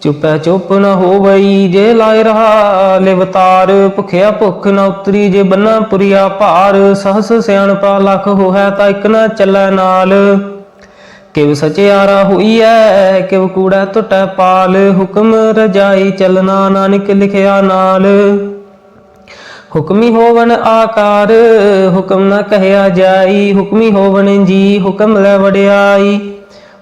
ਚੁੱਪੈ ਚੁੱਪ ਨ ਹੋਵਈ ਜੇ ਲਾਇ ਰਹਾ ਲਿਵਤਾਰ ਭੁਖਿਆ ਭੁਖ ਨ ਉਤਰੀ ਜੇ ਬੰਨਾ ਪੁਰੀਆ ਭਾਰ, ਸਹਸ ਸਿਆਣਪਾ ਲਖ ਹੋਇ ਤਾਂ ਇਕ ਨ ਚੱਲੈ ਨਾਲ। ਕਿਵ ਸਚਿਆਰਾ ਹੋਈਐ ਕਿਵ ਕੂੜਾ ਟੁੱਟੈ ਪਾਲ, ਹੁਕਮ ਰਜਾਈ ਚਲਨਾ ਨਾਨਕ ਲਿਖਿਆ ਨਾਲ। ਹੁਕਮੀ ਹੋਵਨ ਆਕਾਰ, ਹੁਕਮ ਨ ਕਹਿਆ ਜਾਈ, ਹੁਕਮੀ ਹੋਵਨ ਜੀ, ਹੁਕਮ ਲੈ ਵਡਿਆਈ।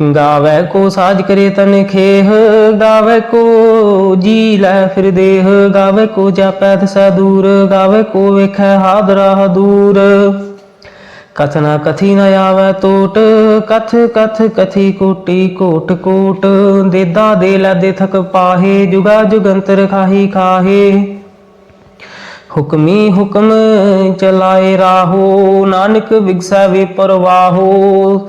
ਗਾਵੇ ਕੋ ਸਾਜ ਕਰੇ ਤਨ ਖੇਹ, ਗਾਵੇ ਕੋ ਜੀ ਲੈ ਫਿਰ ਦੇਹ, ਗਾਵੇ ਕੋ ਜਾਪੈ ਤਸੈ ਦੂਰ, ਗਾਵੇ ਕੋ ਵੇਖੈ ਹਾਦਰਾ ਦੂਰ। ਕਥਨਾ ਕਥੀ ਨ ਆਵੈ ਟੋਟ ਕਥ ਕਥ ਕਥੀ ਕੋਟੀ ਕੋਟ ਕੋਟ, ਦੇਦਾ ਦੇ ਲੈ ਦੇ ਥਕ ਪਾਹੇ, ਜੁਗਾ ਜੁਗੰਤਰ ਖਾਹੀ ਖਾਹੇ। ਹੁਕਮੀ ਹੁਕਮ ਚਲਾਏ ਰਾਹੋ, ਨਾਨਕ ਵਿਗਸੈ ਵੇ ਪਰਵਾਹੋ।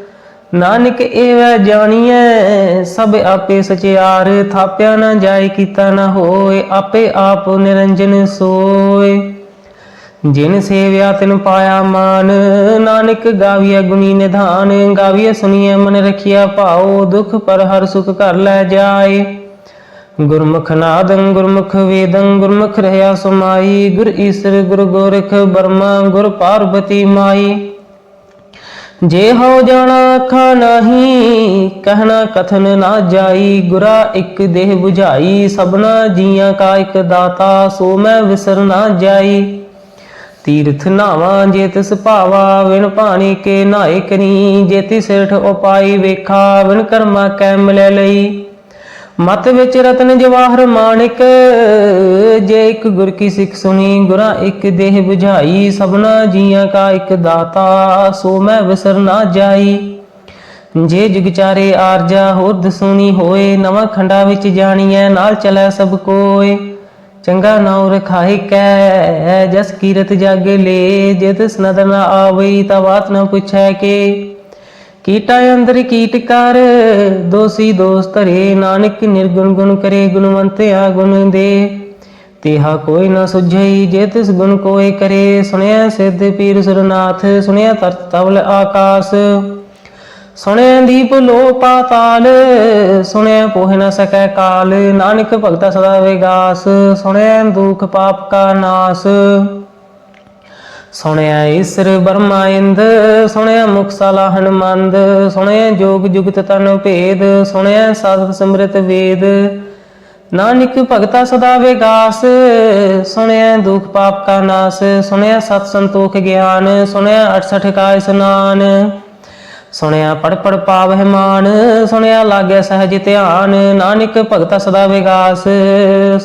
ਨਾਨਕ ਏਵੈ ਜਾਣੀਐ, ਸਭ ਆਪੇ ਸਚਿਆਰ, ਥਾਪਿਆ ਨਾ ਜਾਏ, ਕੀਤਾ ਨਾ ਹੋਏ, ਆਪੇ ਆਪ ਨਿਰੰਜਨ ਸੋਏ। ਜਿਨ ਸੇਵਿਆ ਤਿਨ ਪਾਇਆ ਮਾਨ, ਨਾਨਕ ਗਾਵੀਐ ਗੁਣੀ ਨਿਧਾਨ, ਗਾਵੀਐ ਸੁਣੀਐ ਮਨ ਰਖਿਆ ਭਾਉ, ਦੁਖ ਪਰ ਹਰ ਸੁਖ ਕਰ ਲੈ ਜਾਏ। ਗੁਰਮੁਖ ਨਾਦੰ, ਗੁਰਮੁਖ ਵੇਦੰ, ਗੁਰਮੁਖ ਰਹਾ ਸਮਾਈ, ਗੁਰ ਈਸਰ, ਗੁਰ ਗੋਰਖ ਬਰਮਾ, ਗੁਰ ਪਾਰਬਤੀ ਮਾਈ। ਜੇ ਹੋ ਜਾਣਾ ਅੱਖਾਂ ਨਹੀਂ, ਕਹਿਣਾ ਕਥਨ ਨਾ ਜਾਈ, ਗੁਰਾ ਇੱਕ ਦੇਹ 부ਝਾਈ ਸਭਨਾ ਜੀਆਂ ਕਾ ਇੱਕ ਦਾਤਾ, ਸੋ ਮੈਂ ਵਿਸਰ ਨਾ ਜਾਈ। ਤੀਰਥ ਨਾਵਾਂ ਜੇ ਤਿਸ ਭਾਵਾ, ਵਿਣ ਪਾਣੀ ਕੇ ਨਾਏ ਕਰੀ, ਜੇ ਤਿਸ ਸਿਰਠ ਉਪਾਈ ਵੇਖਾ, ਵਿਣ ਕਰਮਾ ਕੈ ਮਿਲੇ ਲਈ। ਮਤ ਵਿੱਚ ਰਤਨ ਜਵਾਹਰ ਮਾਣਿਕ, ਜੇ ਇੱਕ ਗੁਰ ਕੀ ਸਿੱਖ ਸੁਣੀ, ਗੁਰਾਂ ਇੱਕ ਦੇਹ 부ਝਾਈ ਸਭਨਾ ਜੀਆਂ ਕਾ ਇੱਕ ਦਾਤਾ, ਸੋ ਮੈਂ ਵਿਸਰ ਨਾ ਜਾਈ। ਜੇ ਜੁਗ ਆਰਜਾ, ਹੋਰ ਦਸੂਣੀ ਹੋਏ, ਨਵਾਂ ਖੰਡਾ ਵਿੱਚ ਜਾਣੀਐ, ਨਾਲ ਚਲੈ ਸਭ ਕੋਏ। ਚੰਗਾ ਨਾਉ ਰਖਾਈ ਕੈ, ਜਸ ਕੀਰਤ ਜਾਗੇ ਲੇ, ਜੇ ਤਿਸ ਨਦਰ ਨਾ ਆਵਈ, ਤਾ ਬਾਤ ਨਾ ਪੁੱਛੈ ਕੇ। ਕੀਟਾ ਅੰਦਰ ਕੀਟ ਕਰ, ਦੋਸੀ ਦੋਸਤ ਧਰੇ ਨਾਨਕ ਨਿਰਗੁਣ ਗੁਣ ਕਰੇ ਗੁਣਵੰਤਿਆ ਗੁਣ ਦੇ। ਤੇਹਾ ਕੋਈ ਨਾ ਸੁਝਈ ਜੇ ਤਿਸ ਗੁਣ ਕੋਈ ਕਰੇ, ਸੁਣਿਆ ਸਿੱਧ ਪੀਰ ਸੁਰਨਾਥ, ਸੁਣਿਆ ਤਰਤ ਤਵਲ ਆਕਾਸ। ਸੁਣਿਆ ਦੀਪ ਲੋ ਪਾਤਾਲ, ਸੁਣਿਆ ਪੋਹਿ ਨ ਸਕੈ ਕਾਲ, ਨਾਨਕ ਭਗਤਾ ਸਦਾ ਵਿਗਾਸ। ਸੁਣਿਆ ਦੁਖ ਪਾਪ ਕਾ ਨਾਸ। ਸੁਣਿਆ ਈਸਰ ਬਰਮਾ ਇੰਦ, ਸੁਣਿਆ ਮੁਖ ਸਲਾ ਹਨਮੰਦ, ਸੁਣਿਆ ਜੋਗ ਜੁਗਤ ਤਨ ਭੇਦ, ਸੁਣਿਆ ਸਾਧ ਸਮ੍ਰਿਤ ਵੇਦ। ਨਾਨਕ ਭਗਤਾ ਸਦਾ ਵਿਗਾਸ, ਸੁਣਿਆ ਦੁਖ ਪਾਪ ਕਾ ਨਾਸ, ਸੁਣਿਆ ਸਤ ਸੰਤੋਖ ਗਿਆਨ, ਸੁਣਿਆ 68 ਕਾ ਇਸਨਾਨ ਸੁਣਿਆ ਪੜ ਪੜ ਪਾਵਹਿ ਮਾਨ, ਸੁਣਿਆ ਲਾਗਿਆ ਸਹਜ ਧਿਆਨ, ਨਾਨਕ ਭਗਤਾ ਸਦਾ ਵਿਗਾਸ,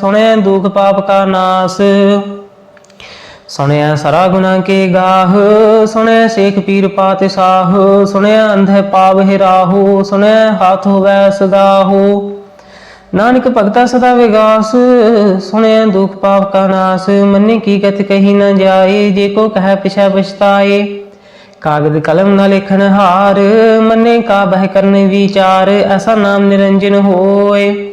ਸੁਣਿਆ ਦੁਖ ਪਾਪ ਕਾ ਨਾਸ। ਸੁਣਿਆ ਸਰਾ ਗੁਨਾ ਕੇ ਗਾਹ, ਸੁਣਿਆ ਸੇਖ ਪੀਰ ਪਾਤਿ ਸਾਹ, ਸੁਣਿਆ ਅੰਧੇ ਪਾਵਹਿ ਰਾਹੂ, ਸੁਣਿਆ ਹਾਥ ਹੋਵੈ ਸਗਾਹੂ ਨਾਨਕ ਭਗਤਾ ਸਦਾ ਵਿਗਾਸ, ਸੁਣਿਆ ਦੁਖ ਪਾਪ ਕਾ ਨਾਸ, ਮੰਨੇ ਕੀ ਕਥ ਕਹੀ ਨਾ ਜਾਏ, ਜੇ ਕੋ ਕਹਿ ਪਿਛੈ ਪਛਤਾਏ। ਕਾਗਦ ਕਲਮ ਨਾ ਲਿਖਣ ਹਾਰ, ਮੰਨੇ ਕਾ ਬਹਿ ਕਰਨ ਵਿਚਾਰ, ਐਸਾ ਨਾਮ ਨਿਰੰਜਨ ਹੋਏ।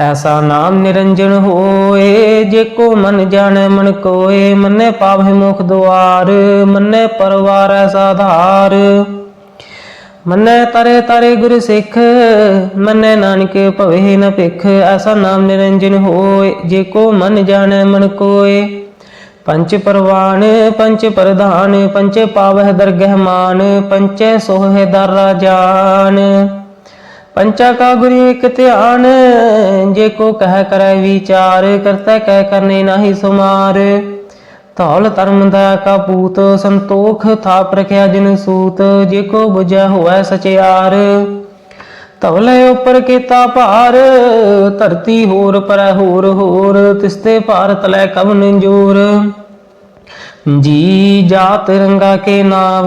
ਐਸਾ ਨਾਮ ਨਿਰੰਜਨ ਹੋਏ, ਜੇ ਕੋ ਮਨ ਜਾਣੈ, ਮਨ ਕੋਏ, ਮੰਨੈ ਪਾਵਹਿ ਮੁਖ ਦੁਆਰ, ਮੰਨੈ ਪਰਵਾਰ ਐਸਾ ਧਾਰ ਮੰਨੈ ਤਰੇ ਤਰੇ ਗੁਰ ਸਿੱਖ, ਮੰਨੈ ਨਾਨਕ ਭਵੇ ਨ ਭਿਖ, ਐਸਾ ਨਾਮ ਨਿਰੰਜਨ ਹੋਏ, ਜੇ ਕੋ ਮਨ ਜਾਣੈ, ਮਨ ਕੋਏ। ਪੰਚ ਪਰਵਾਨ, ਪੰਚ ਪ੍ਰਧਾਨ, ਪੰਚੇ ਪਾਵਹਿ ਦਰਗਹਿ ਮਾਨ, ਪੰਚੇ ਸੋਹਿ ਦਰ ਰਾਜਾਨ ਪੰਚਾ ਕਾ ਗੁਰ ਇਕ ਧਿਆਨ, ਜੇ ਕੋ ਕਹਿ ਕਰੈ ਵਿਚਾਰ, ਕਰਤਾ ਕਹਿ ਕਰਨੇ ਨਾਹੀ ਸੁਮਾਰ। ਧੌਲ ਧਰਮ ਦਾ ਕਾ ਪੂਤ ਸੰਤੋਖ ਥਾਪ ਰਖਿਆ ਜਿਨ ਸੂਤ, ਜੇ ਕੋ 부ਜੈ ਹੋਐ ਸਚਿਆਰ। ਧਵਲੇ ਉੱਪਰ ਕੀਤਾ ਭਾਰ, ਧਰਤੀ ਹੋਰ ਪਰ ਹੋਰ ਹੋਰ, ਤਿਸਤੇ ਭਾਰਤ ਲੈ ਕਵਨ ਜੋਰ। ਜੀ ਜਾਤ ਰੰਗਾ ਕੇ ਨਾਮ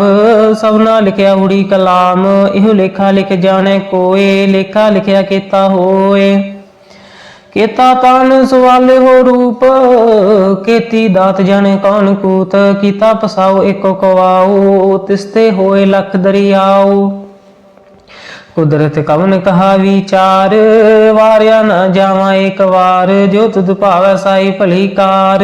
ਸਭਨਾ ਲਿਖਿਆ ਉੜੀ ਕਲਾਮ, ਇਹੋ ਲੇਖਾ ਲਿਖ ਜਾਣੈ ਕੋਏ, ਲੇਖਾ ਲਿਖਿਆ ਕੀਤਾ ਹੋਏ। ਕੀਤਾ ਤਨ ਸਵਾਲੇ ਹੋ ਰੂਪ, ਕੀਤੀ ਦਾਤ ਜਾਣੇ ਕੌਣ ਕੂਤ, ਕੀਤਾ ਪਸਾਓ ਏਕੋ ਕਵਾਓ, ਤਿਸਤੇ ਹੋਏ ਲਖ ਦਰਿਆਉ ਕੁਦਰਤ ਕਵਨ ਕਹਾ ਵਿਚਾਰ ਵਾਰਿਆ ਨਾ ਜਾਵਾਂ ਇੱਕ ਵਾਰ, ਜੋ ਤੁਧ ਭਾਵੈ ਸਾਈ ਭਲੀ ਕਾਰ।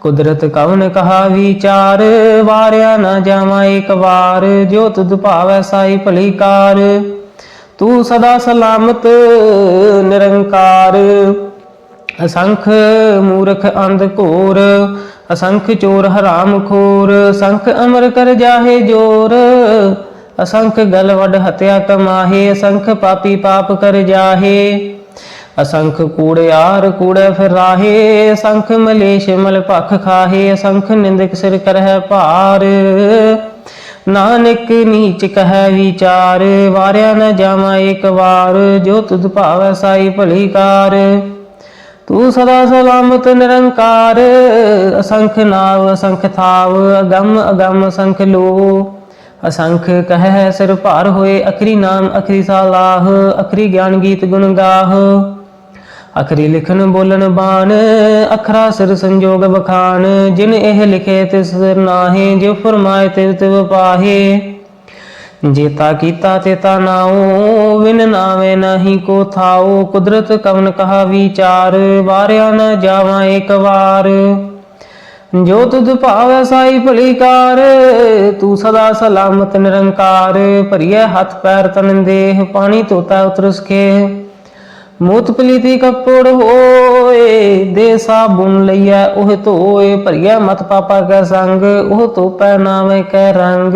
ਕੁਦਰਤ ਕਵਨ ਕਹਾ ਵਿਚਾਰ, ਵਾਰਿਆ ਨਾ ਜਾਵਾਂ ਇੱਕ ਵਾਰ, ਜੋ ਤੁਧ ਭਾਵੈ ਸਾਈ ਭਲੀ ਕਾਰ। ਤੂੰ ਸਦਾ ਸਲਾਮਤ, ਨਿਰੰਕਾਰ। ਅਸੰਖ ਮੂਰਖ ਅੰਧ ਘੋਰ, ਅਸੰਖ ਚੋਰ ਹਰਾਮ ਖੋਰ, ਅਸੰਖ ਅਮਰ ਕਰ ਜਾਹੇ ਜੋਰ। ਅਸੰਖ ਗਲ ਵਡ ਹਤਿਆ ਕਮਾਹੇ, ਅਸੰਖ ਪਾਪੀ ਪਾਪ ਕਰ ਜਾਹੇ। ਅਸੰਖ ਕੂੜਿਆਰ ਕੂੜੇ ਫਿਰ ਰਾਹੇ, ਅਸੰਖ ਮਲੇਸ਼ ਮਲ ਭਖ ਖਾਹੇ, ਅਸੰਖ ਨਿੰਦਕ ਸਿਰ ਕਰਹਿ ਭਾਰ। ਨਾਨਕ ਨੀਚ ਕਹੈ ਵਿਚਾਰ, ਵਾਰਿਆ ਨ ਜਾਵਾਂ ਇੱਕ ਵਾਰ, ਜੋ ਤੁਧ ਭਾਵੈ ਸਾਈ ਭਲੀ ਕਾਰ। ਤੂੰ ਸਦਾ ਸਲਾਮਤ ਨਿਰੰਕਾਰ, ਅਸੰਖ ਨਾਵ, ਅਸੰਖ ਥਾਵ, ਅਗੰਮ ਅਗੰਮ ਅਸੰਖ ਲੋ। ਅਸੰਖ ਕਹਿ ਸਿਰ ਭਾਰ ਹੋਏ, ਅਖਰੀ ਨਾਮ, ਅਖਰੀ ਸਾਲਾਹ, ਅਖਰੀ ਗਿਆਨ ਗੀਤ ਗੁਣ ਗਾਹ। ਅਖਰੀ ਲਿਖਣ ਬੋਲਣ ਬਾਣ, ਅਖਰਾ ਸਿਰ ਸੰਜੋਗ ਬਖਾਨ ਜਿਨ ਇਹ ਲਿਖੇ ਤਿਸ ਸਿਰ ਨਾਹੀ ਜੋ ਫਰਮਾਏ ਤਿਸ ਤਿਵ ਪਾਹੇ। ਜੇਤਾ ਕੀਤਾ ਤੇਤਾ ਨਾਉ, ਵਿਨ ਨਾਵੇਂ ਨਹੀਂ ਕੋ ਥਾਉ, ਕੁਦਰਤ ਕਵਨ ਕਹਾ ਵਿਚਾਰ, ਵਾਰਿਆ ਨਾ ਜਾਵਾਂ ਇੱਕ ਵਾਰ। ਜੋ ਤੁਧ ਭਾਵੈ ਸਾਈ ਭਲੀ ਕਾਰ ਤੂੰ ਸਦਾ ਸਲਾਮਤ ਨਿਰੰਕਾਰ, ਭਰੀਐ ਹੱਥ ਪੈਰ ਤਨ ਦੇਹ, ਪਾਣੀ ਤੋਤਾ ਉਤਰਸ ਕੇ ਮੂਤ ਪਲੀਤੀ ਹੋਏ, ਦੇ ਸਾਬੁਨ ਲਈਐ, ਉਹ ਧੋਏ, ਭਰੀਐ ਮਤ ਪਾਪਾ ਕੈ ਸੰਗ, ਉਹ ਧੋਪੈ ਨਾਵੇਂ ਕੈ ਰੰਗ।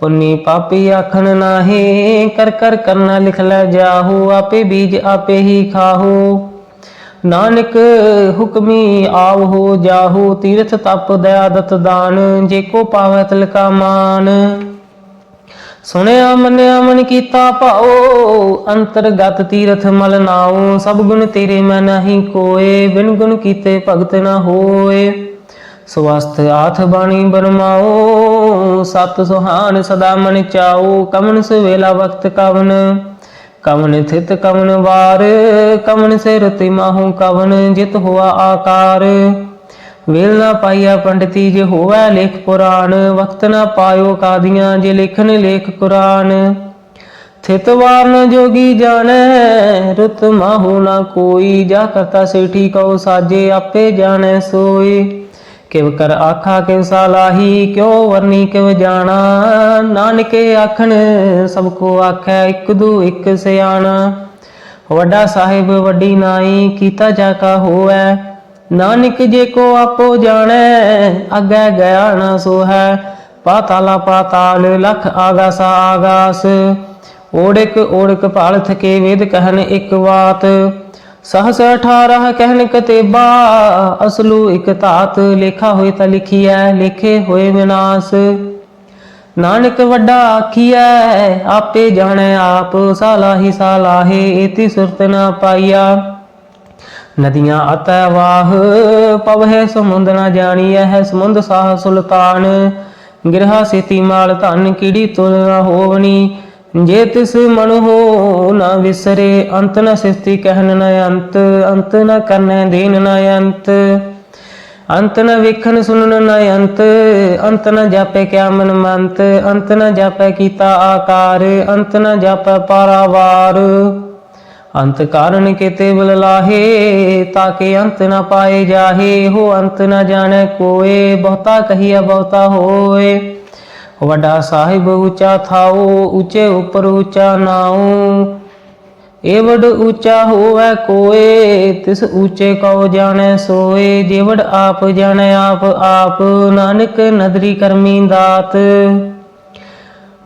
ਪੁੰਨੀ ਪਾਪੀ ਆਖਣ ਨਾਹੀ, ਕਰ ਕਰ ਕਰਨਾ ਲਿਖ ਲੈ ਜਾਹੂ, ਆਪੇ ਬੀਜ ਆਪੇ ਹੀ ਖਾਹੂ। ਨਾਨਕ ਹੁਕਮੀ ਆਵ ਹੋ ਜਾਹੂ, ਤੀਰਥ ਤਪ ਦਇਆ ਦਤ ਦਾਨ, ਜੇ ਕੋ ਪਾਵੈ ਤਿਲਕਾ ਮਾਨ। ਸੁਣਿਆ, ਮੰਨਿਆ, ਮਨ ਕੀਤਾ ਭਾਉ, ਅੰਤਰਗਤ ਤੀਰਥ ਮਲ ਨਾਉ, ਸਭ ਗੁਣ ਤੇਰੇ ਮੈਂ ਨਹੀਂ ਕੋਏ, ਬਿਨ ਗੁਣ ਕੀਤੇ ਭਗਤ ਨਾ ਹੋਏ। ਸਵਸਥ ਆਥ ਬਾਣੀ ਬਰਮਾਓ ਸਤ ਸੁਹਾਨ ਸਦਾ ਮਨ ਚਾਉ, ਕਮਨ ਸਵੇਲਾ ਵਕਤ ਕਵਨ। ਕਵਨ ਥਿਤ ਕਵਨ ਵਾਰ ਕਵਨ ਸੇ ਰਤੀ ਮਾਹੂ ਕਵਨ, ਜਿਤ ਹੋਆ ਆਕਾਰ। ਵੇਲ ਨਾ ਪਾਈਆ ਪੰਡਤੀ ਜੇ ਹੋਵੈ ਲੇਖ ਪੁਰਾਣ, ਵਕਤ ਨਾ ਪਾਇਓ ਕਾਦੀਆਂ ਜੇ ਲਿਖਨ ਲੇਖ ਕੁਰਾਨ। ਥਿਤ ਨ ਜੋਗੀ ਜਾਣੈ, ਰੁਤ ਮਾਹੂ ਨਾ ਕੋਈ, ਜਾ ਕਰਤਾ ਸੇਠੀ ਕਉ ਸਾਜੇ, ਆਪੇ ਜਾਣੈ ਸੋਈ ਕਿਵ ਕਰ ਆਖਾ, ਕਿਵ ਸਾਲਾਹੀ ਕਿਉ ਵਰਨੀ, ਕਿਵ ਜਾਣਾ। ਨਾਨਕੇ ਆਖਣ, ਸਭ ਕੋ ਆਖੈ, ਇੱਕ ਦੂ ਇਕ ਸਿਆਣਾ। ਵੱਡਾ ਸਾਹਿਬ, ਵੱਡੀ ਨਾਈ, ਕੀਤਾ ਜਾ ਕਾ ਹੋਐ ਨਾਨਕ ਜੇ ਕੋ ਆਪੋ ਜਾਣੈ, ਅੱਗੇ ਗਿਆ ਨਾ ਸੋ ਹੈ ਪਾਤਾਲਾ ਪਾਤਾਲ ਲਖ ਆਗਾਸਾ ਆਗਾਸ। ਓੜਕ ਓੜਕ ਭਾਲ ਥਕੇ ਵੇਦ ਕਹਿਨ ਇੱਕ ਬਾਤ। ਸਹਸ 18 ਕਹਿਨ ਕਤੇਬਾ, ਅਸਲੂ ਇਕ ਧਾਤ। ਲੇਖਾ ਹੋਏ ਤਾਂ ਲਿਖੀਐ, ਲੇਖੇ ਹੋਏ ਵਿਨਾਸ਼। ਨਾਨਕ ਵੱਡਾ ਆਖੀਐ, ਆਪੇ ਜਾਣੈ ਆਪ, ਸਾਲਾਹੀ ਸਾਲਾਹੇ, ਏਤੀ ਸੁਰਤ ਨਾ ਪਾਈਆ। ਨਦੀਆਂ ਅਤੈ ਪਵਹਿ ਸਮੁੰਦ ਨਾ ਜਾਣੀਐ ਹੈ ਸਮੁੰਦ ਸਾਹ ਸੁਲਤਾਨ। ਗਿਰਹਾ ਸੇਤੀ ਮਾਲ ਧਨ ਕੀੜੀ ਤੁਲ ਨਾ ਹੋਵਣੀ? ਜੇ ਤਿਸ ਮਨ ਹੋ ਨਾ ਵਿਸਰੇ, ਅੰਤ ਨ ਸਿਸਤੀ ਕਹਿਨ ਨ ਅੰਤ ਅੰਤ ਨ ਕਰਨੈ ਦੇਨ ਨ ਅੰਤ। ਅੰਤ ਨ ਵੇਖਣ ਸੁਣਨ ਨ ਅੰਤ ਅੰਤ ਨ ਜਾਪੈ ਕਿਆ ਮਨ ਮੰਤ ਅੰਤ ਨ ਜਾਪੈ ਕੀਤਾ ਆਕਾਰ, ਅੰਤ ਨ ਜਾਪੈ ਪਾਰਾਵਾਰ। ਅੰਤ ਕਾਰਨ ਕੀਤੇ ਬਲ ਲਾਹੇ ਤਾਕੇ ਅੰਤ ਨ ਪਾਏ ਜਾਹੇ। ਹੋ ਅੰਤ ਨ ਜਾਣੈ ਕੋਏ, ਬਹੁਤਾ ਕਹੀਆ ਬਹੁਤਾ ਹੋਏ। ਵੱਡਾ ਸਾਹਿਬ ਉੱਚਾ ਥਾਉ, ਉੱਚੇ ਉੱਪਰ ਉੱਚਾ ਨਾਉ। ਏਵਡ ਉੱਚਾ ਹੋਵੇ ਕੋਏ, ਤਿਸ ਉੱਚੇ ਕਉ ਜਾਣੈ ਸੋਏ। ਜੇਵਡ ਆਪ ਜਾਣੈ ਆਪ ਆਪ ਨਾਨਕ ਨਦਰੀ ਕਰਮੀ ਦਾਤ।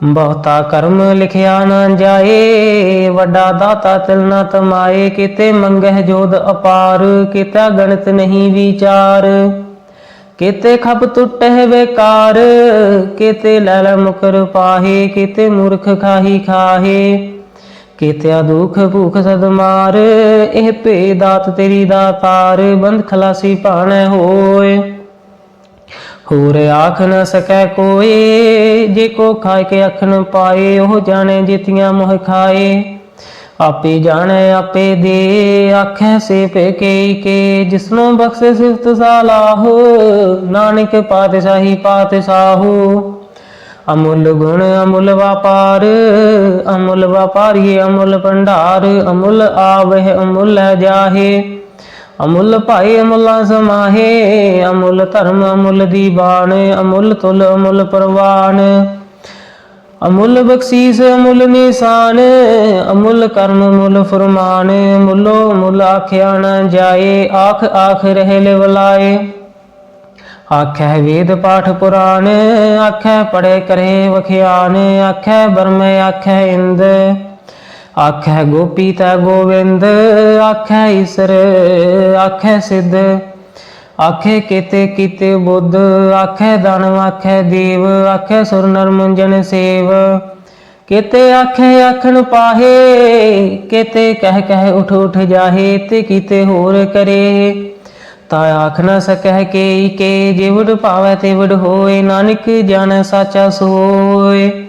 ਬਹੁਤਾ ਕਰਮ ਲਿਖਿਆ ਨਾ ਜਾਏ, ਵੱਡਾ ਦਾਤਾ ਤਿਲ ਨਾ ਤਮਾਏ ਕਿਤੇ ਮੰਗਹਿ ਜੋਦ ਅਪਾਰ, ਕਿਤਾ ਗਣਤ ਨਹੀਂ ਵਿਚਾਰ। ਕਿਤੇ ਖਪ ਟੁੱਟਹਿ ਬੇਕਾਰ ਕਿਤੇ ਲੈ ਮੁਕਰ ਪਾਹੇ, ਕਿਤੇ ਮੂਰਖ ਖਾਹੀ ਖਾਹੇ। ਕਿਤਿਆ ਦੁਖ ਭੂਖ ਸਦ ਇਹ ਭੇ ਦਾਤ ਤੇਰੀ ਦਾਤਾਰ, ਬੰਦ ਖਲਾਸੀ ਭਾਣੈ ਹੋਏ। ਹੋਰ ਆਖ ਨ ਸਕੈ ਕੋਏ, ਜੇ ਕੋ ਖਾਇ ਕੇ ਅਖ ਪਾਏ, ਉਹ ਜਾਣੇ ਜਿਤੀਆਂ ਮੋਹ ਖਾਏ। ਆਪੇ ਜਾਣੈ, ਆਪੇ ਦੇ, ਆਖੈ ਸੇ ਪੇ ਕੇ ਕੇ। ਜਿਸਨੂੰ ਬਖਸ਼ੇ ਸਿਫਤ ਸਾਲਾਹ, ਨਾਨਕ ਪਾਤਸ਼ਾਹੀ ਪਾਤਸ਼ਾਹੂ। ਅਮੁੱਲ ਗੁਣ ਅਮੁੱਲ ਵਪਾਰ, ਅਮੁੱਲ ਵਪਾਰੀਏ ਅਮੁੱਲ ਭੰਡਾਰ, ਅਮੁੱਲ ਆਵਹਿ ਅਮੁੱਲ ਜਾਹੇ। ਅਮੁੱਲ ਭਾਈ ਅਮੁੱਲਾ ਸਮਾਹੇ, ਅਮੁੱਲ ਧਰਮ ਅਮੁੱਲ ਦੀਵਾਨ ਅਮੁੱਲ ਤੁਲ ਅਮੁੱਲ ਪ੍ਰਵਾਨ ਅਮੁੱਲ ਬਖਸ਼ੀਸ ਅਮੁੱਲ ਨਿਸ਼ਾਨ, ਅਮੁੱਲ ਕਰਮ ਅਮੁੱਲ ਫਰਮਾਨ ਮੁੱਲੋ ਮੁੱਲ ਆਖਿਆ ਨਾ ਜਾਏ, ਆਖ ਆਖ ਰਹੇ ਲਿਵਲਾਏ ਆਖੈ ਵੇਦ ਪਾਠ ਪੁਰਾਣ, ਆਖੈ ਪੜੇ ਕਰੇ ਵਖਿਆਨ, ਆਖੈ ਬਰਮੇ, ਆਖੈ ਇੰਦ। ਆਖੈ ਗੋਪੀ ਤਾ ਗੋਵਿੰਦ, ਆਖੈ ਈਸਰ, ਆਖੈ ਸਿੱਧ। ਆਖੇ ਕੀਤੇ ਕੀਤੇ ਬੁੱਧ, ਆਖੈ ਦਾਨਵ ਆਖੈ ਦੇਵ, ਆਖੈ ਸੁਰ ਨਰ ਮੁੰਜਨ ਸੇਵ। ਕੀਤੇ ਆਖੇ ਆਖਣ ਪਾਹੇ, ਕੀਤੇ ਕਹਿ ਕਹਿ ਉਠ ਉਠ ਜਾਹੇ ਤੇ ਕੀਤੇ ਹੋਰ ਕਰੇ। ਤਾ ਆਖ ਨਾ ਸਕਹਿ ਕੇ ਕੇ ਜਿਵੜ ਭਾਵੈ ਤੇ ਹੋਏ, ਨਾਨਕ ਜਾਣੈ ਸਾਚਾ ਸੋਏ।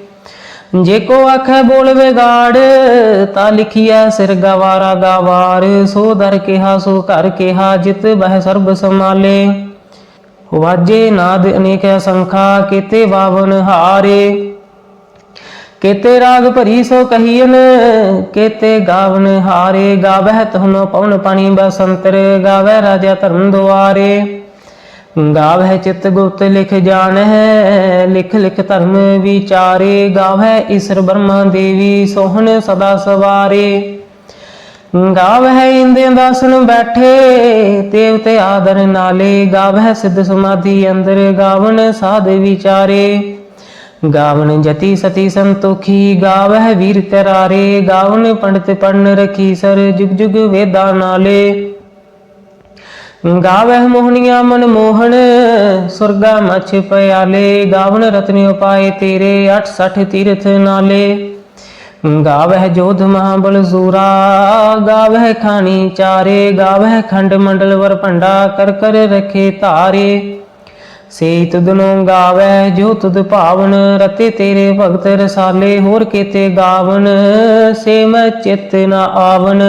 ਜੇ ਕੋ ਆਖੈ ਬੋਲ ਵਿਗਾੜ, ਤਾ ਲਿਖੀਐ ਸਿਰ ਗਵਾਰਾ ਗਵਾਰ। ਸੋ ਦਰ ਕਿਹਾ, ਸੋ ਘਰ ਕਿਹਾ, ਜਿਤ ਬਹਿ ਸਰਬ ਸਮਾਲੇ ਵਾਜੇ ਨਾਦ ਅਨੇਕ ਸੰਖਾ, ਕੀਤੇ ਬਾਵਨ ਹਾਰੇ। ਕੀਤੇ ਰਾਗ ਭਰੀ ਸੋ ਕਹੀਨ ਕੀਤੇ ਗਾਵਨ ਹਾਰੇ। ਗਾਵਹਿ ਤਹੁ ਪਵਨ ਪਾਣੀ ਬਸੰਤਰ ਗਾਵੈ ਰਾਜਾ ਧਰਮ ਦੁਆਰੇ। ਗਾਵਹਿ ਚਿਤ ਗੁਪਤ ਲਿਖ ਜਾਣ ਹੈ ਲਿਖ ਲਿਖ ਧਰਮ ਵਿਚਾਰੇ, ਗਾਵਹਿ ਈਸ਼ਰ ਬ੍ਰਹਮਾ ਦੇਵੀ ਸੋਹਣ ਸਦਾ ਸਵਾਰੇ। ਗਾਵਹਿ ਇੰਦੇ ਦਾਸਨ ਬੈਠੇ, ਤੇਵ ਤੇ ਆਦਰ ਨਾਲੇ, ਗਾਵਹਿ ਸਿੱਧ ਸਮਾਧੀ ਅੰਦਰ ਗਾਵਨ ਸਾਧ ਵਿਚਾਰੇ। ਗਾਵਨ ਜਤੀ ਸਤੀ ਸੰਤੋਖੀ, ਗਾਵਹਿ ਵੀਰ ਤਰਾਰੇ ਗਾਵਨ ਪੰਡਤ ਪੜਨ ਰਖੀ ਸਰ ਜੁਗ ਜੁਗ ਵੇਦਾਂ ਨਾਲੇ। ਗਾਵਹਿ ਮੋਹਣੀਆਂ ਮਨ ਮੋਹਣ ਸੁਰਗਾ ਮਛ ਪਿਆਲੇ, ਗਾਵਨ ਰਤਨਿ ਉਪਾਏ ਤੇਰੇ 68 ਤੀਰਥ ਨਾਲੇ। ਗਾਵਹਿ ਜੋਧ ਮਹਾਬਲ ਜ਼ੂਰਾ ਗਾਵਹਿ ਖਾਣੀ ਚਾਰੇ, ਗਾਵਹਿ ਖੰਡ ਮੰਡਲ ਵਰ ਭੰਡਾ, ਕਰ ਕਰ ਰਖੇ ਧਾਰੇ। ਸੇ ਤੁਧਨੋ ਗਾਵੈ ਜੋ ਤੁਧ ਭਾਵਨ, ਰਤੇ ਤੇਰੇ ਭਗਤ ਰਸਾਲੇ, ਹੋਰ ਕੀਤੇ ਗਾਵਨ, ਸੇ ਮੈਂ ਚਿਤ ਨਾ ਆਵਨ।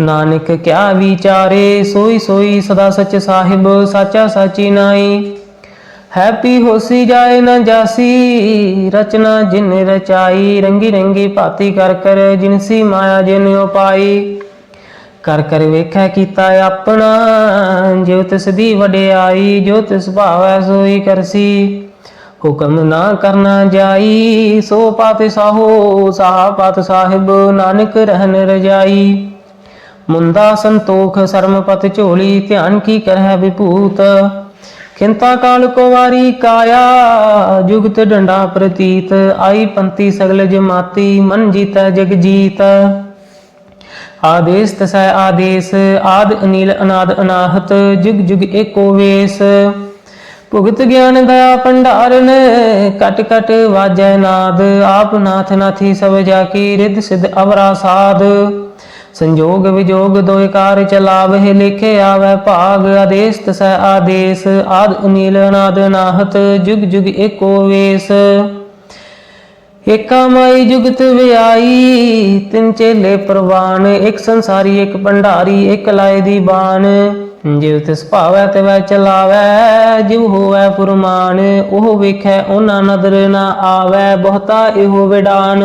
ਨਾਨਕ ਕਿਆ ਵਿਚਾਰੇ, ਸੋਈ ਸੋਈ ਸਦਾ ਸਚ ਸਾਹਿਬ, ਸਾਚਾ ਸਾਚੀ ਨਾਈ ਹੈਪੀ ਹੋਸੀ ਜਾਏ ਨਾ ਜਾਸੀ, ਰਚਨਾ ਜਿਨ ਰਚਾਈ, ਰੰਗੀ ਰੰਗੀ ਭਾਤੀ ਕਰ ਕਰ ਜਿਨਸੀ ਮਾਇਆ ਜਿਨ ਉਪਾਈ। ਕਰ ਕਰ ਵੇਖੈ ਕੀਤਾ ਆਪਣਾ ਜੋ ਤਿਸ ਦੀ ਵਡਿਆਈ ਜੋ ਤਿਸ ਭਾਵੈ ਸੋਈ ਕਰਸੀ। ਹੁਕਮ ਨਾ ਕਰਨਾ ਜਾਈ, ਸੋ ਪਾਤਿ ਸਾਹੋ, ਸਾਹ ਪਤ ਸਾਹਿਬ, ਨਾਨਕ ਰਹਿਨ ਰਜਾਈ। ਮੁੰਦਾ ਸੰਤੋਖ ਸਰਮਪਤ ਝੋਲੀ, ਧਿਆਨ ਕੀ ਕਰਹਿ ਵਿਭੂਤ? ਖਿੰਤਾ ਕਾਲ ਕੋ ਵਾਰੀ ਕਾਇਆ, ਜੁਗਤ ਡੰਡਾ ਪ੍ਰਤੀਤ। ਆਈ ਪੰਤੀ ਸਗਲ ਜਮਾਤੀ, ਮਨ ਜੀਤਾ ਜਗ ਜੀਤ। ਆਦੇਸ ਤਸੈ ਆਦੇਸ, ਆਦ ਅਨੀਲ ਅਨਾਦ ਅਨਾਹਤ, ਜੁਗ ਜੁਗ ਏਕੋ ਭੁਗਤ ਗਿਆਨ ਦਇਆ ਭੰਡਾਰਨ, ਕਟ ਕਟ ਵਾਜੈ ਨਾਦ। ਆਪ ਨਾਥ ਨਾਥੀ ਸਭ ਜਾ ਕੀ, ਰਿੱਧ ਸਿਧ ਅਵਰਾ ਸਾਧ ਸੰਜੋਗ ਵਿਜੋਗ ਦੋਇ ਕਾਰ ਚਲਾਵਹਿ ਲਿਖੇ ਆਵੈ ਭਾਗ ਆਦੇਸ ਤਸੈ ਆਦੇਸ, ਆਦ ਅਨੀਲ ਅਨਾਦ ਨਾਹਤ, ਜੁਗ ਜੁਗ ਏਕੋ ਵੇਸ। ਏਕਾ ਮਾਈ ਜੁਗਤ ਵਿਆਈ, ਤਿੰਨ ਚੇਲੇ ਪ੍ਰਵਾਨ, ਇੱਕ ਸੰਸਾਰੀ, ਇੱਕ ਭੰਡਾਰੀ, ਇੱਕ ਲਾਏ ਦੀ ਬਾਣ। ਜਿਵ ਤਿਸ ਭਾਵੈ ਤੇ ਵੈ ਚਲਾਵੈ ਜਿਵ ਹੋਵੈ ਫੁਰਮਾਨ ਉਹ ਵੇਖੈ ਉਹਨਾਂ ਨਦਰ ਨਾ ਆਵੈ, ਬਹੁਤਾ ਇਹੋ ਵਿਡਾਨ।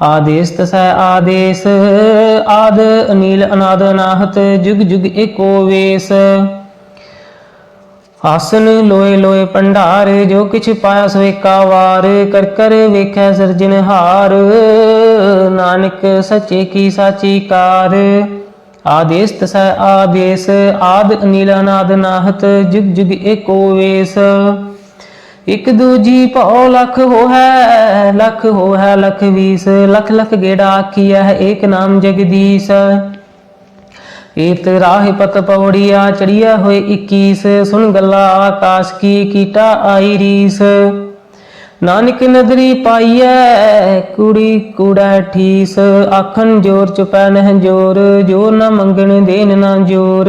ਆਦੇਸ ਤਸੈ ਆਦੇਸ, ਆਦ ਅਨੀਲ ਅਨਾਦ ਅਨਾਹਤ ਜੁਗ ਜੁਗ ਏਕੋ ਵੇਸ। ਆਸਨ ਲੋਏ ਲੋਏ ਭੰਡਾਰ, ਜੋ ਕਿਛ ਪਾਇਆ ਸੋ ਏਕਾ ਵਾਰ, ਕਰ ਕਰ ਵੇਖੈ ਸਿਰਜਨਹਾਰ ਨਾਨਕ ਸੱਚੇ ਕੀ ਸਾਚੀ ਕਾਰ। ਆਦੇਸ ਤਸੈ ਆਦੇਸ, ਆਦ ਅਨੀਲ ਅਨਾਦ ਨਾਹਤ, ਜੁਗ ਜੁਗ ਏਕੋ ਵੇਸ। ਇਕ ਦੂਜੀ ਭਉ ਲਖ ਹੋਹੈ ਲਖ ਹੋਹੈ, ਲਖ ਵੀਸ, ਲਖ ਲਖ ਗੇੜਾ ਆਖੀਐ, ਏਕ ਨਾਮ ਜਗਦੀਸ਼। ਏਤ ਰਾਹ ਪਤ ਪਵੜੀਆ ਚੜੀਆ ਹੋਏ 21 ਸੁਨ ਗੱਲਾ ਆਕਾਸ਼ ਕੀ ਕੀਟਾ ਆਈ ਰੀਸ। ਨਾਨਕ ਨਦਰੀ ਪਾਈਐ, ਕੁੜੀ ਕੁੜਾ ਠੀਸ, ਆਖਣ ਜੋਰ ਚੁਪੈ ਨਹਿ ਜੋਰ ਜੋਰ ਨਾ ਮੰਗਣ ਦੇਨ ਨਾ ਜੋਰ।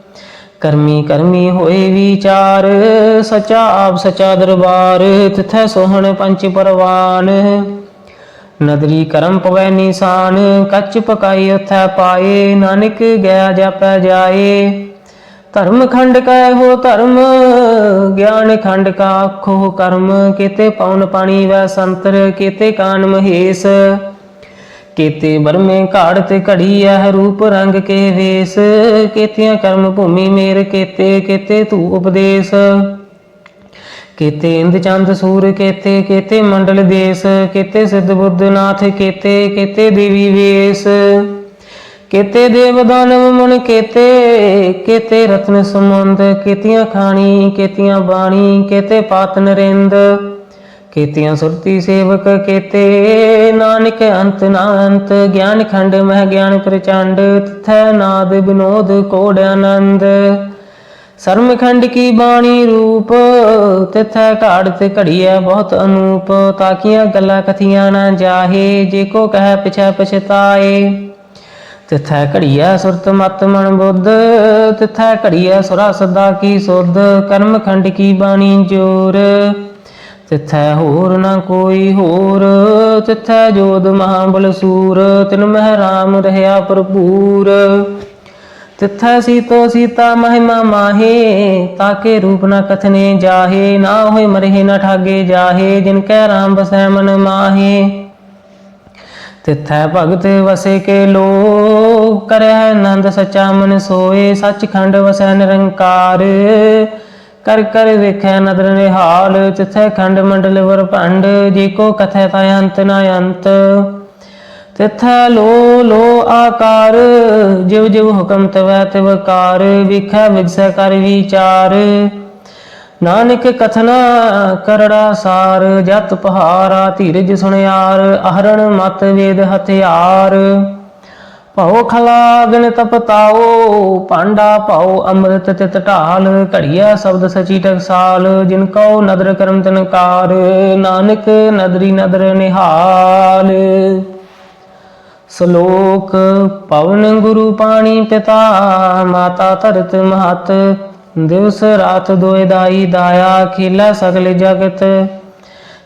ਕਰਮੀ ਕਰਮੀ ਹੋਏ ਵਿਚਾਰ, ਸਚਾ ਆਪ ਸਚਾ ਦਰਬਾਰ, ਤਿਥੈ ਸੋਹਣ ਪੰਚ ਪਰਵਾਨ। ਨਦਰੀ ਕਰਮ ਪਵੈ ਨਿਸ਼ਾਨ, ਕੱਚ ਪਕਾਈ ਉਥੈ ਪਾਏ, ਨਾਨਕ ਗਿਆ ਜਾਪੈ ਜਾਏ। ਧਰਮ ਖੰਡ ਕੈ ਹੋ ਧਰਮ, ਗਿਆਨ ਖੰਡ ਕਾ ਆਖੋ ਕਰਮ। ਕੀਤੇ ਪਉਨ ਪਾਣੀ ਵੈ ਸੰਤਰ, ਕਿਤੇ ਕਾਨ ਮਹੇਸ਼। ਕੀਤੇ ਬਰਮੇ ਘਾੜ ਤੇ ਘੜੀ ਐ ਰੂਪ ਰੰਗ ਕੇ ਵੇਸ। ਕੀਤਿਆਂ ਕਰਮ ਭੂਮੀ ਮੇਰ ਕੀਤੇ ਕੀਤੇ ਤੂ ਉਪਦੇਸ਼। ਕੀਤੇ ਇੰਦ ਚੰਦ ਸੂਰ ਕੀਤੇ ਕੀਤੇ ਮੰਡਲ ਦੇਸ। ਕੀਤੇ ਸਿੱਧ ਬੁੱਧ ਨਾਥ ਕੀਤੇ ਕੀਤੇ ਦੇਵੀ ਵੇਸ। ਕੀਤੇ ਦੇਵ ਦਾਨਵ ਮਨ ਕੀਤੇ ਕੀਤੇ ਰਤਨ ਸਮੁੰਦ ਕੀਤੀਆਂ ਖਾਣੀ, ਕੀਤੀਆਂ ਬਾਣੀ, ਕੀਤੇ ਪਾਤ ਨਰਿੰਦ ਕੀਤੀਆਂ ਸੁਰਤੀ ਸੇਵਕ ਕੀਤੇ। ਨਾਨਕ ਅੰਤ ਨਾ ਅੰਤ, ਗਿਆਨ ਖੰਡ ਮਹਿ ਗਿਆਨ ਪ੍ਰਚੰਡ, ਤਥੈ ਨਾਦ ਬਿਨੋਦ ਕੋੜ ਆਨੰਦ। ਸਰਮ ਖੰਡ ਕੀ ਬਾਣੀ ਰੂਪ, ਤਿਥੈ ਘਾੜ ਤੇ ਘੜੀਐ ਬਹੁਤ ਅਨੂਪ, ਤਾਕੀਆਂ ਗੱਲਾਂ ਕਥੀਆਂ ਨਾ ਜਾਹੇ, ਜੇ ਕੋ ਕਹਿ ਪਿਛੈ ਪਛਤਾਏ। ਤਿਥੈ ਘੜੀਐ ਸੁਰਤ ਮਤ ਮਨ ਬੁੱਧ, ਤਿਥੈ ਘੜੀਐ ਸੁਰਾ ਸਦਾ ਕੀ ਸੁਧ, ਕਰਮ ਖੰਡ ਕੀ ਬਾਣੀ ਜੋਰ। ਤਿਥੈ ਹੋਰ ਨਾ ਕੋਈ ਹੋਰ, ਤਿਥੈ ਜੋਦ ਮਹਾਬਲ ਸੂਰ, ਤਿਨ ਮਹਿ ਰਾਮ ਰਹਿਆ ਭਰਪੂਰ। ਤਿਥੈ ਸੀਤੋ ਸੀਤਾ ਮਹਿਮਾ ਮਾਹੇ, ਤਾਕੇ ਰੂਪ ਨ ਕਥਨੇ ਜਾਹੇ, ਨਾ ਹੋਏ ਮਰਹਿ ਨਾ ਠਾਗੇ ਜਾਹੇ, ਜਿਨ ਕੈ ਰਾਮ ਬਸੈ ਮਨ ਮਾਹੇ। ਤਿਥੈ ਭਗਤ ਵਸੇ ਕੇ ਲੋ ਕਰੈ ਆਨੰਦ ਸਚਾ ਮਨ ਸੋਏ, ਸੱਚਖੰਡ ਵਸੈ ਨਿਰੰਕਾਰ। ਕਰ ਕਰ ਵੇਖੈ ਨਦਰ ਨਿਹਾਲ ਤਿਥੈ ਖੰਡ ਮੰਡਲ ਵਰ ਭੰਡ, ਜੇ ਕੋ ਕਥੈ ਤਾ ਅੰਤ ਨ ਅੰਤ। ਤਿਥੈ ਲੋ ਲੋ ਆਕਾਰ, ਜਿਵ ਜਿਵ ਹੁਕਮ ਤਵੈ ਤਿਵ ਕਾਰ, ਵਿਖੈ ਵਿਗਸੈ ਕਰ ਵਿਚਾਰ। ਨਾਨਕ ਕਥਨਾ ਕਰੜਾ ਸਾਰ, ਜਤ ਪਹਾਰਾ ਧੀਰਜ ਸੁਣਿਆਰ, ਅਹਰਣ ਮਤ ਵੇਦ ਹਥਿਆਰ। ਭਉ ਖਲਾਗਨ ਤਪਤਾਓ ਪਾਂਡਾ ਭਉ ਅੰਮ੍ਰਿਤ ਤਿਤ ਢਾਲ, ਘੜੀਆ ਸ਼ਬਦ ਸਚੀ ਟਕਸਾਲ, ਜਿਨ ਕਉ ਨਦਰ ਕਰਮ ਤਨਕਾਰ, ਨਾਨਕ ਨਦਰੀ ਨਦਰ ਨਿਹਾਲ। ਸ਼ਲੋਕ, ਪਵਨ ਗੁਰੂ ਪਾਣੀ ਪਿਤਾ, ਮਾਤਾ ਧਰਤ ਮਹਤ, ਦਿਵਸ ਰਾਤ ਦੋਇ ਦਾਈ ਦਾਇਆ, ਖੇਲਾ ਸਗਲ ਜਗਤ।